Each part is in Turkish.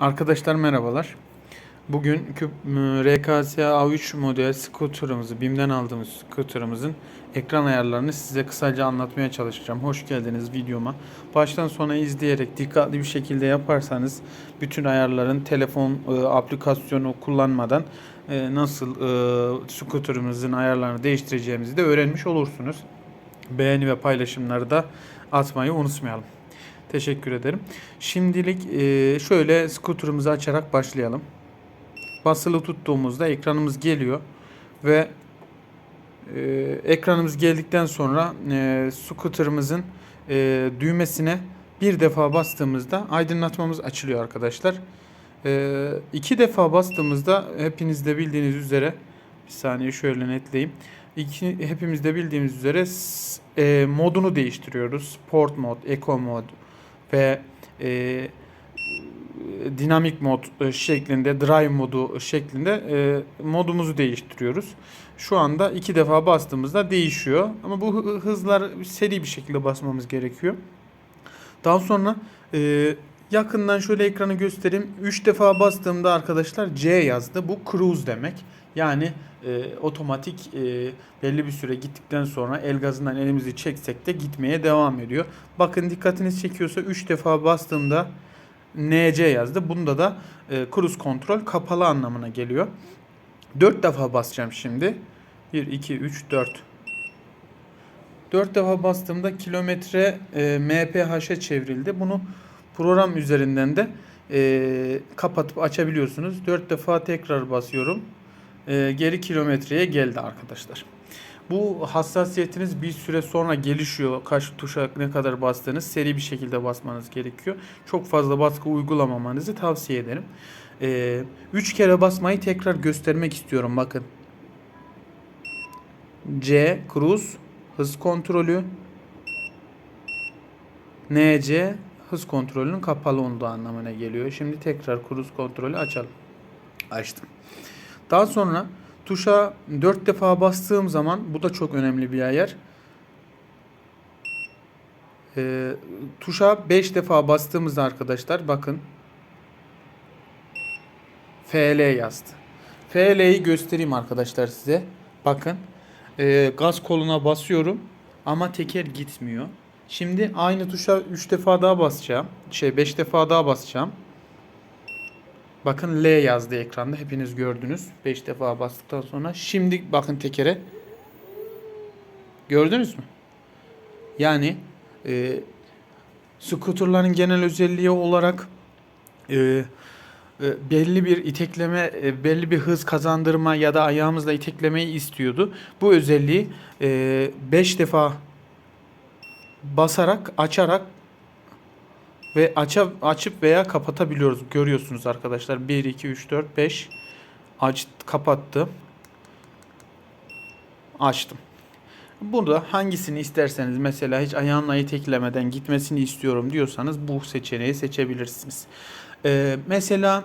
Arkadaşlar merhabalar. Bugün RKS A3 model scooter'ımızı, BİM'den aldığımız scooter'ımızın ekran ayarlarını size kısaca anlatmaya çalışacağım. Hoş geldiniz videoma. Baştan sona izleyerek dikkatli bir şekilde yaparsanız bütün ayarların telefon e, aplikasyonu kullanmadan e, nasıl e, scooter'ımızın ayarlarını değiştireceğimizi de öğrenmiş olursunuz. Beğeni ve paylaşımları da atmayı unutmayalım. Teşekkür ederim. Şimdilik e, şöyle scooter'ımızı açarak başlayalım. Basılı tuttuğumuzda ekranımız geliyor ve e, ekranımız geldikten sonra e, scooter'ımızın e, düğmesine bir defa bastığımızda aydınlatmamız açılıyor arkadaşlar. İki defa bastığımızda hepiniz de bildiğiniz üzere bir saniye şöyle netleyeyim. İki, hepimiz de bildiğimiz üzere e, modunu değiştiriyoruz. Sport mod, Eco mod ve e, dinamik mod e, şeklinde, drive modu şeklinde e, modumuzu değiştiriyoruz. Şu anda iki defa bastığımızda değişiyor. Ama bu hı- hızlar seri bir şekilde basmamız gerekiyor. Daha sonra e, yakından şöyle ekranı göstereyim. 3 defa bastığımda arkadaşlar C yazdı. Bu cruise demek. Yani e, otomatik e, belli bir süre gittikten sonra el gazından elimizi çeksek de gitmeye devam ediyor. Bakın dikkatiniz çekiyorsa 3 defa bastığımda NC yazdı. Bunda da e, cruise kontrol kapalı anlamına geliyor. 4 defa basacağım şimdi. 1, 2, 3, 4. 4 defa bastığımda kilometre e, MPH'e çevrildi. Bunu program üzerinden de e, kapatıp açabiliyorsunuz. 4 defa tekrar basıyorum. E, geri kilometreye geldi arkadaşlar. Bu hassasiyetiniz bir süre sonra gelişiyor. Kaç tuşa ne kadar bastığınız seri bir şekilde basmanız gerekiyor. Çok fazla baskı uygulamamanızı tavsiye ederim. 3 kere basmayı tekrar göstermek istiyorum bakın. C cruise hız kontrolü NC hız kontrolünün kapalı olduğu anlamına geliyor. Şimdi tekrar cruise kontrolü açalım. Açtım. Daha sonra tuşa 4 defa bastığım zaman bu da çok önemli bir ayar. Ee, tuşa 5 defa bastığımızda arkadaşlar bakın FL yazdı. FL'yi göstereyim arkadaşlar size. Bakın Ee, gaz koluna basıyorum ama teker gitmiyor. Şimdi aynı tuşa 3 defa daha basacağım. Şey 5 defa daha basacağım. Bakın L yazdı ekranda. Hepiniz gördünüz. 5 defa bastıktan sonra. Şimdi bakın tekere. Gördünüz mü? Yani e, scooterların genel özelliği olarak e, e, belli bir itekleme, e, belli bir hız kazandırma ya da ayağımızla iteklemeyi istiyordu. Bu özelliği 5 defa basarak, açarak ve aça, açıp veya kapatabiliyoruz. Görüyorsunuz arkadaşlar. 1, 2, 3, 4, 5 aç, kapattım. Açtım. Burada hangisini isterseniz mesela hiç ayağımla iteklemeden gitmesini istiyorum diyorsanız bu seçeneği seçebilirsiniz. Ee, mesela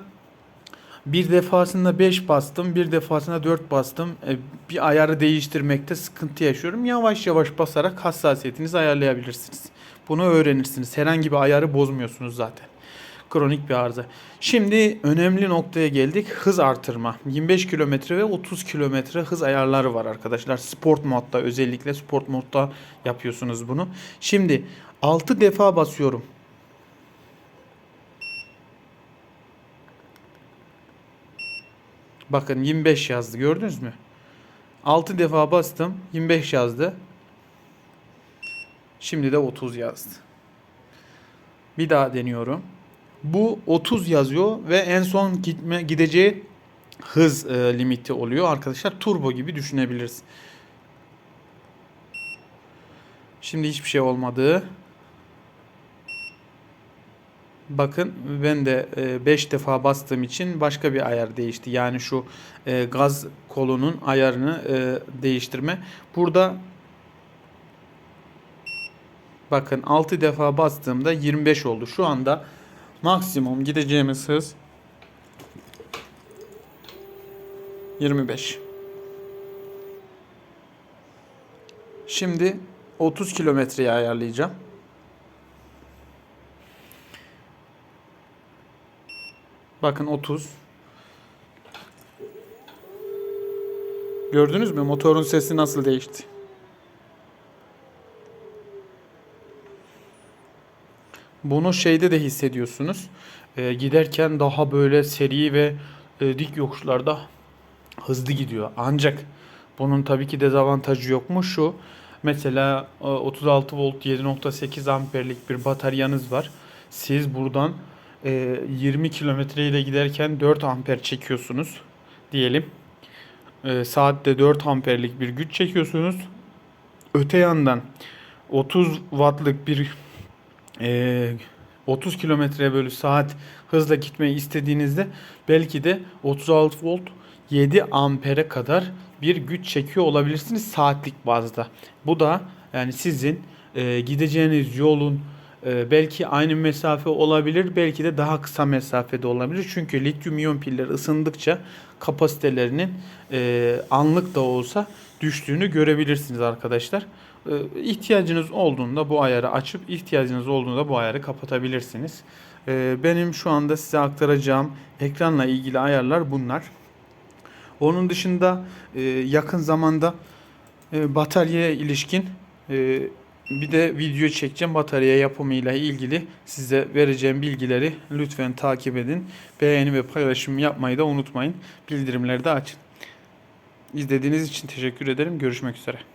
bir defasında 5 bastım, bir defasında 4 bastım. Ee, bir ayarı değiştirmekte sıkıntı yaşıyorum. Yavaş yavaş basarak hassasiyetinizi ayarlayabilirsiniz. Bunu öğrenirsiniz. Herhangi bir ayarı bozmuyorsunuz zaten. Kronik bir arıza. Şimdi önemli noktaya geldik. Hız artırma. 25 km ve 30 km hız ayarları var arkadaşlar. Sport modda özellikle sport modda yapıyorsunuz bunu. Şimdi 6 defa basıyorum. Bakın 25 yazdı gördünüz mü? 6 defa bastım 25 yazdı. Şimdi de 30 yazdı. Bir daha deniyorum. Bu 30 yazıyor ve en son gitme gideceği hız e, limiti oluyor arkadaşlar. Turbo gibi düşünebiliriz. Şimdi hiçbir şey olmadı. Bakın ben de 5 defa bastığım için başka bir ayar değişti. Yani şu e, gaz kolunun ayarını e, değiştirme. Burada bakın 6 defa bastığımda 25 oldu. Şu anda maksimum gideceğimiz hız 25. Şimdi 30 kilometreye ayarlayacağım. Bakın 30. Gördünüz mü motorun sesi nasıl değişti? Bunu şeyde de hissediyorsunuz. Ee, giderken daha böyle seri ve e, dik yokuşlarda hızlı gidiyor. Ancak bunun tabii ki dezavantajı yok mu? Şu mesela e, 36 volt 7.8 amperlik bir bataryanız var. Siz buradan e, 20 kilometre ile giderken 4 amper çekiyorsunuz diyelim. E, saatte 4 amperlik bir güç çekiyorsunuz. Öte yandan 30 wattlık bir e, 30 kilometre bölü saat hızla gitmeyi istediğinizde belki de 36 volt 7 ampere kadar bir güç çekiyor olabilirsiniz saatlik bazda. Bu da yani sizin e, gideceğiniz yolun e, belki aynı mesafe olabilir, belki de daha kısa mesafede olabilir. Çünkü lityum iyon piller ısındıkça kapasitelerinin e, anlık da olsa düştüğünü görebilirsiniz arkadaşlar. E, ihtiyacınız olduğunda bu ayarı açıp ihtiyacınız olduğunda bu ayarı kapatabilirsiniz. E, benim şu anda size aktaracağım ekranla ilgili ayarlar bunlar. Onun dışında e, yakın zamanda e, bataryaya ilişkin e, bir de video çekeceğim batarya yapımıyla ilgili size vereceğim bilgileri lütfen takip edin. Beğeni ve paylaşım yapmayı da unutmayın. Bildirimleri de açın. İzlediğiniz için teşekkür ederim. Görüşmek üzere.